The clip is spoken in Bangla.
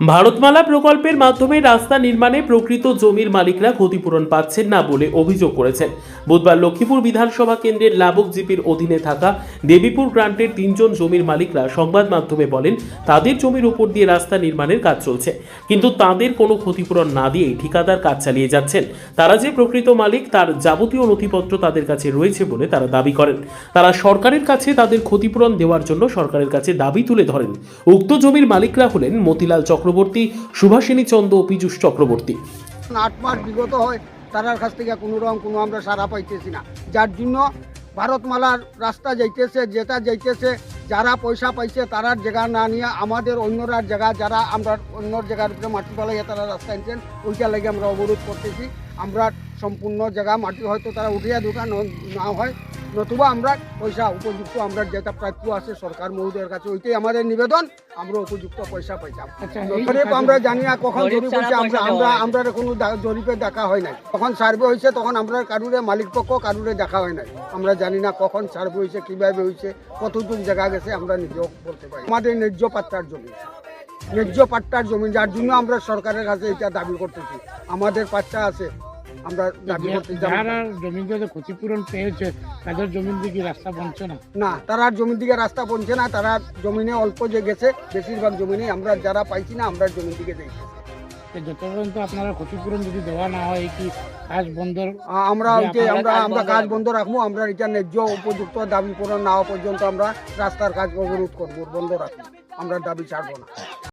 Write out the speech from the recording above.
ভারতমালা প্রকল্পের মাধ্যমে রাস্তা নির্মাণে প্রকৃত জমির মালিকরা ক্ষতিপূরণ পাচ্ছেন না বলে অভিযোগ করেছেন। বুধবার লক্ষ্মীপুর বিধানসভা কেন্দ্রের লাবক জিপির অধীনে থাকা দেবীপুর গ্রান্টের তিনজন জমির মালিকরা সংবাদ মাধ্যমে বলেন, তাদের জমির উপর দিয়ে রাস্তা নির্মাণের কাজ চলছে। কিন্তু তাদের কোনো ক্ষতিপূরণ না দিয়ে ঠিকাদার কাজ চালিয়ে যাচ্ছেন। তারা যে প্রকৃত মালিক, তার যাবতীয় নথিপত্র তাদের কাছে রয়েছে বলে তারা দাবি করেন। তারা সরকারের কাছে তাদের ক্ষতিপূরণ দেওয়ার জন্য সরকারের কাছে দাবি তুলে ধরেন। উক্ত জমির মালিকরা হলেন মতিলাল চক্রবর্তী, সুভাষিনী চন্দ ও পীযূষ চক্রবর্তী। আট মাস বিগত হয়, তারার কাছ থেকে কোনো রকম কোনো আমরা সারা পাইতেছি না। যার জন্য ভারতমালার রাস্তা যাইতেছে, যেটা যাইতেছে, যারা পয়সা পাইছে, তারার জায়গা না নিয়ে আমাদের অন্যরার জায়গা, যারা আমরা অন্য জায়গার উপরে মাটি পালাইয়া তারা রাস্তা আনছেন ওইটা লাগে আমরা অবরোধ করতেছি। আমরা সম্পূর্ণ জায়গা, মাটি হয়তো তারা উঠিয়া দোকান না হয় নতুবা আমরা পয়সা উপযুক্ত আমরা যেটা প্রাপ্য আছে সরকার মহোদয়ের কাছে ওইটাই আমাদের নিবেদন আমরা উপযুক্ত পয়সা পাইতাম জরিপ আমরা জানি না কখন জরিপ হয়েছে আমরা আমরা আমরা কোনো জরিপে দেখা হয় নাই। কখন সার্ভে হয়েছে তখন আমরা কারুরে মালিক পক্ষ কারুরে দেখা হয় নাই। আমরা জানি না কখন সার্ভে হয়েছে কীভাবে হয়েছে কতটুক জায়গা গেছে আমরা নিজেও বলতে পারি আমাদের ন্যায্য পাট্টার জমি। ন্যায্য পাট্টার জমি যার জন্য আমরা সরকারের কাছে এটা দাবি করতেছি। আমাদের পাট্টা আছে। আমরা দাবি করতেছি যারা ক্ষতিপূরণ পেয়েছে তাদের জমিন দিকে রাস্তা বনছে না? না তারা জমির দিকে রাস্তা পৌঁছে না তারা জমিনে অল্প যে গেছে বেশিরভাগ জমিনে আমরা যারা পাইছি না আমরা জমির দিকে যাইছি যত পর্যন্ত আপনারা ক্ষতিপূরণ যদি দেওয়া না হয় কি কাজ বন্ধর আ- আমরা যে আমরা আমরা বন্ধ কাজ বন্ধ রাখব আমরা এটা ন্যায্য উপযুক্ত দাবি পূরণ না হওয়া পর্যন্ত আমরা রাস্তার কাজ অবরোধ করব বন্ধ রাখব। আমরা দাবি ছাড়বো না।